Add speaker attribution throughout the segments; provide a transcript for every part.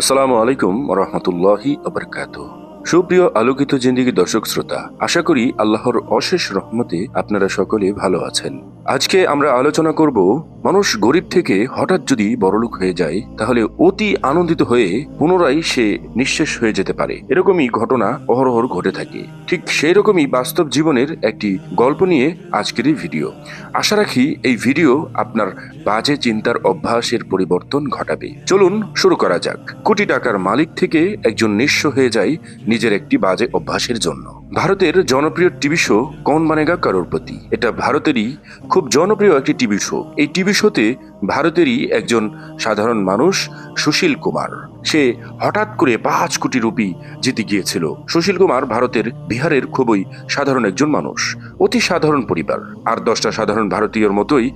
Speaker 1: আসসালামু আলাইকুম রহমতুল্লাহি আবরকাত সুপ্রিয় আলোকিত জিন্দিগি দর্শক শ্রোতা, আশা করি আল্লাহর অশেষ রহমতে আপনারা সকলে ভালো আছেন। আজকে আমরা আলোচনা করব, মানুষ গরিব থেকে হঠাৎ যদি বড়লোক হয়ে যায়, তাহলে অতি আনন্দিত হয়ে পুনরায় সে নিঃশেষ হয়ে যেতে পারে। এরকমই ঘটনা অহরহর ঘটে থাকে। ঠিক সেই রকমই বাস্তব জীবনের একটি গল্প নিয়ে আজকের এই ভিডিও। আশা রাখি এই ভিডিও আপনার বাজে চিন্তার অভ্যাসের পরিবর্তন ঘটাবে। চলুন শুরু করা যাক। কোটি টাকার মালিক থেকে একজন নিঃস্ব হয়ে যায় নিজের একটি বাজে অভ্যাসের জন্য। ভারতের জনপ্রিয় টিভি শো কৌন বানেগা করোড়পতি এটা ভারতেরই খুব জনপ্রিয় একটি টিভি শো। এই টিভি শোতে ভারতেরই একজন সাধারণ মানুষ সুশীল কুমার। সে হঠাৎ করে পাঁচ কোটি রুপি জিতে গিয়েছিল। সুশীল কুমার ভারতের বিহারের খুবই সাধারণ একজন মানুষ। অতি সাধারণ পরিবার। আর দশটা সাধারণ ভারতীয়র মতোই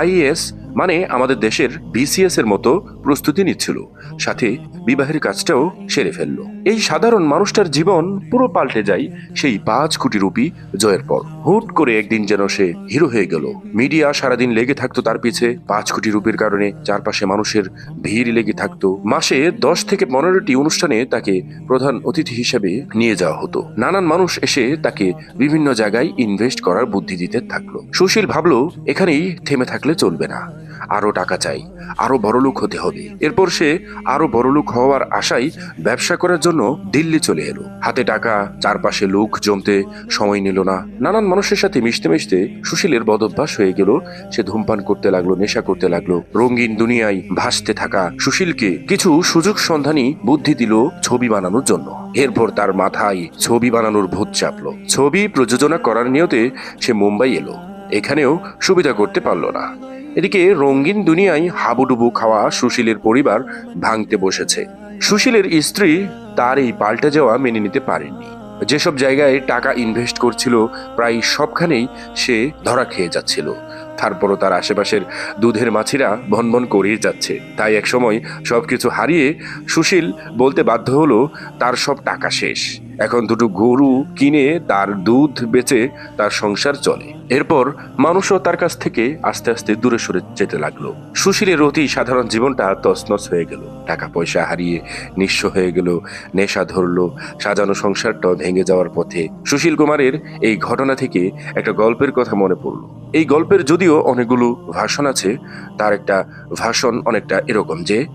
Speaker 1: আইএস মানে আমাদের দেশের বিসিএস এর মতো প্রস্তুতি নিচ্ছিল। সাথে বিবাহের কাজটাও সেরে ফেলল। এই সাধারণ মানুষটার জীবন পুরো পাল্টে যায় সেই পাঁচ কোটি রুপি জয়ের পর। হুট করে একদিন যেন সে হিরো হয়ে গেল। মিডিয়া সারাদিন লেগে থাকতো তার পিছে। পাঁচ কোটি রুপির কারণে চারপাশে মানুষের ভিড় লেগে থাকতো। মাসে দশ থেকে পনেরোটি অনুষ্ঠানে তাকে প্রধান অতিথি হিসেবে নিয়ে যাওয়া হতো। নানান মানুষ এসে তাকে বিভিন্ন জায়গায় ইনভেস্ট করার বুদ্ধি দিতে থাকল। সুশীল ভাবলো, এখানেই থেমে থাকলে চলবে না। আরও টাকা চাই আরও বড়লোক হতে হবে। এরপর সে আরও বড়লোক হওয়ার আশায় ব্যবসা করার জন্য দিল্লি চলে এলো। হাতে টাকা, চারপাশে লোক জমতে সময় নিল না। নানান মানুষের সাথে মিশতে মিশতে সুশীলের বদভ্যাস হয়ে গেল। সে ধূমপান করতে লাগল, নেশা করতে লাগল। রঙিন দুনিয়ায় ভাসতে থাকা সুশীলকে কিছু সুযোগ সন্ধানী বুদ্ধি দিল ছবি বানানোর জন্য। এরপর তার মাথায় ছবি বানানোর ভূত চাপলো। ছবি প্রযোজনা করার নিয়তে সে মুম্বাই এলো। এখানেও সুবিধা করতে পারল না। এদিকে রঙিন দুনিয়ায় হাবুডুবু খাওয়া সুশীলের পরিবার ভাঙতে বসেছে। সুশীলের স্ত্রী তার এই পাল্টে যাওয়া মেনে নিতে পারেননি। যেসব জায়গায় টাকা ইনভেস্ট করছিল, প্রায় সবখানেই সে ধরা খেয়ে যাচ্ছিল। তারপরও তার আশেপাশের দুধের মাছিরা ভনভন করেই যাচ্ছে। তাই একসময় সবকিছু হারিয়ে সুশীল বলতে বাধ্য হলো, তার সব টাকা শেষ। এখন দুটো গরু কিনে তার দুধ বেচে তার সংসার চলে। এরপর মানুষও তার কাছ থেকে আস্তে আস্তে দূরে সরে যেতে লাগল। সুশীলের অতি সাধারণ জীবনটা তছনছ হয়ে গেল। টাকা পয়সা হারিয়ে নিঃস্ব হয়ে গেল, নেশা ধরলো, সাজানো সংসারটাও ভেঙে যাওয়ার পথে সুশীল কুমারের এই ঘটনা থেকে একটা গল্পের কথা মনে পড়ল। এই গল্পের যদিও অনেকগুলো ভাষণ আছে, তার একটা ভাষণ অনেকটা এরকম যে,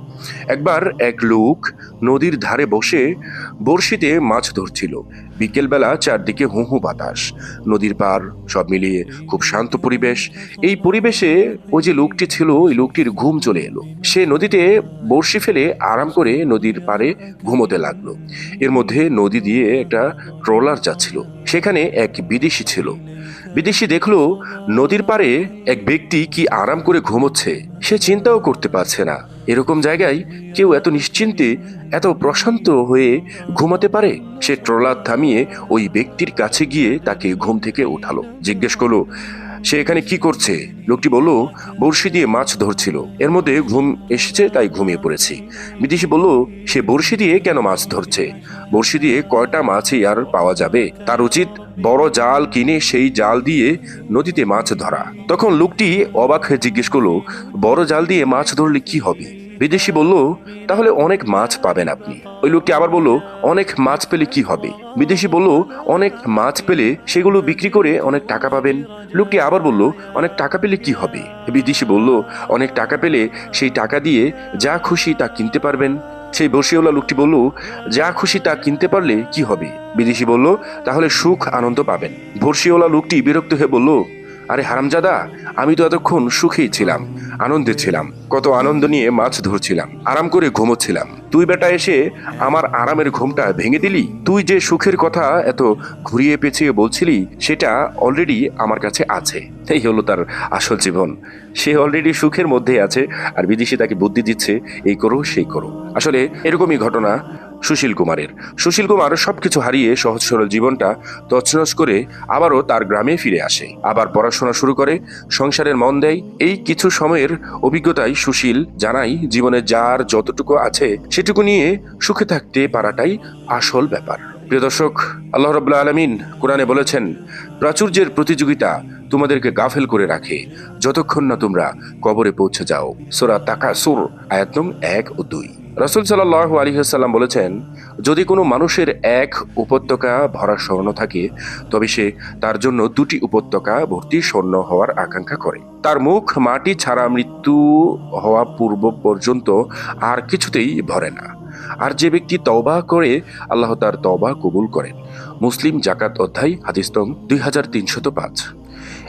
Speaker 1: একবার এক লোক নদীর ধারে বসে বড়শিতে মাছ ধরছিল। বিকেলবেলা চারদিকে হু হু বাতাস। নদীর পার, সব মিলিয়ে খুব শান্ত পরিবেশ। এই পরিবেশে ওই যে লোকটি ছিল, ওই লোকটির ঘুম চলে এলো। সে নদীতে বড়শি ফেলে আরাম করে নদীর পারে ঘুমোতে লাগল। এর মধ্যে নদী দিয়ে একটা ট্রলার যাচ্ছিল। সেখানে এক বিদেশি ছিল। বিদেশি দেখল, নদীর পারে এক ব্যক্তি কি আরাম করে ঘুমোচ্ছে। সে চিন্তাও করতে পারছে না। এরকম জায়গায় কেউ এত নিশ্চিন্তে, এত প্রশান্ত হয়ে ঘুমাতে পারে? সে ট্রলার থামিয়ে ওই ব্যক্তির কাছে গিয়ে তাকে ঘুম থেকে উঠালো জিজ্ঞেস করল সে এখানে কি করছে? লোকটি বলল, বড়শি দিয়ে মাছ ধরছিল। এর মধ্যে ঘুম এসেছে, তাই ঘুমিয়ে পড়েছি। বিদেশি বলল, সে বড়শি দিয়ে কেন মাছ ধরছে? বড়শি দিয়ে কয়টা মাছই আর পাওয়া যাবে? তার উচিত বড় জাল কিনে সেই জাল দিয়ে নদীতে মাছ ধরা। তখন লোকটি অবাক হয়ে জিজ্ঞেস করল, বড় জাল দিয়ে মাছ ধরলে কি হবে? বিদেশি বলল, তাহলে অনেক মাছ পাবেন আপনি। ওই লোকটি আবার বলল, অনেক মাছ পেলে কি হবে? বিদেশি বলল, অনেক মাছ পেলে সেগুলো বিক্রি করে অনেক টাকা পাবেন। লোকটি আবার বলল, অনেক টাকা পেলে কি হবে? বিদেশি বলল, অনেক টাকা পেলে সেই টাকা দিয়ে যা খুশি তা কিনতে পারবেন। সেই বসিওয়ালা লোকটি বলল, যা খুশি তা কিনতে পারলে কি হবে? বিদেশি বলল, তাহলে সুখ আনন্দ পাবেন। বর্ষিওয়ালা লোকটি বিরক্ত হয়ে বলল আরে হারামজাদা, আমি তো এতক্ষণ সুখেই ছিলাম, আনন্দে ছিলাম, কত আনন্দ নিয়ে মাছ ধরছিলাম, আরাম করে ঘুমোচ্ছিলাম। তুই বেটা এসে আমার আরামের ঘুমটা ভেঙে দিলি? তুই যে সুখের কথা এত ঘুরিয়ে পেঁচিয়ে বলছিলি, সেটা অলরেডি আমার কাছে আছে। এই হলো তার আসল জীবন। সে অলরেডি সুখের মধ্যে আছে, আর বিদেশি তাকে বুদ্ধি দিচ্ছে, এই করো, সেই করো। আসলে এরকমই ঘটনা সুশীল কুমারের। সুশীল কুমার সবকিছু হারিয়ে সহজ সরল জীবনটা তছনছ করে আবারও তার গ্রামে ফিরে আসে। আবার পড়াশোনা শুরু করে, সংসারের মন দেয়, এই কিছু সময়ের অভিজ্ঞতায় সুশীল জানাই জীবনে যার যতটুকু আছে সেটুকু নিয়ে সুখে থাকতে পারাটাই আসল ব্যাপার। প্রিয় দর্শক, আল্লাহ রবুল্লা আলমিন কোরআনে বলেছেন, প্রাচুর্যের প্রতিযোগিতা তোমাদেরকে গাফেল করে রাখে। যতক্ষণ না তোমরা কবরে পৌঁছে যাও। সোরা তাকা সুর আয়াতনং এক ও দুই। রাসুল সাল্লাহ আলিহাল্লাম বলেছেন, যদি কোনো মানুষের এক উপত্যকা ভরা স্বর্ণ থাকে, তবে সে তার জন্য দুটি উপত্যকা ভর্তি স্বর্ণ হওয়ার আকাঙ্ক্ষা করে। তার মুখ মাটি ছাড়া মৃত্যু হওয়া পূর্ব পর্যন্ত আর কিছুতেই ভরে না। আর যে ব্যক্তি তওবা করে, আল্লাহ তার তওবা কবুল করেন। মুসলিম জাকাত অধ্যায় হাদিস্তং দুই হাজার তিনশত পাঁচ।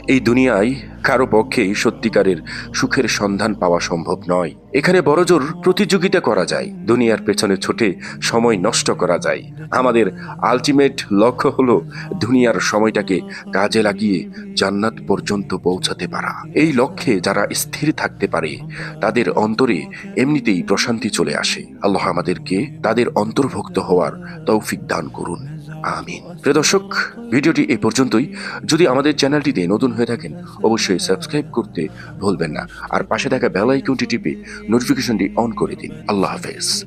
Speaker 1: এই দুনিয়ায় কারও পক্ষেই সত্যিকারের সুখের সন্ধান পাওয়া সম্ভব নয়। এখানে বড়জোর প্রতিযোগিতা করা যায়। দুনিয়ার পেছনে ছোটে সময় নষ্ট করা যায়। আমাদের আলটিমেট লক্ষ্য হলো দুনিয়ার সময়টাকে কাজে লাগিয়ে জান্নাত পর্যন্ত পৌঁছাতে পারা। এই লক্ষ্যে যারা স্থির থাকতে পারে, তাদের অন্তরে এমনিতেই প্রশান্তি চলে আসে। আল্লাহ আমাদেরকে তাদের অন্তর্ভুক্ত হওয়ার তৌফিক দান করুন। আমিন। প্রিয় দর্শক, ভিডিওটি এই পর্যন্তই। যদি আমাদের চ্যানেলটিতে নতুন হয়ে থাকেন, অবশ্যই সাবস্ক্রাইব করতে ভুলবেন না। আর পাশে থাকা বেল আইকনটি টিপে নোটিফিকেশনটি অন করে দিন। আল্লাহ হাফেজ।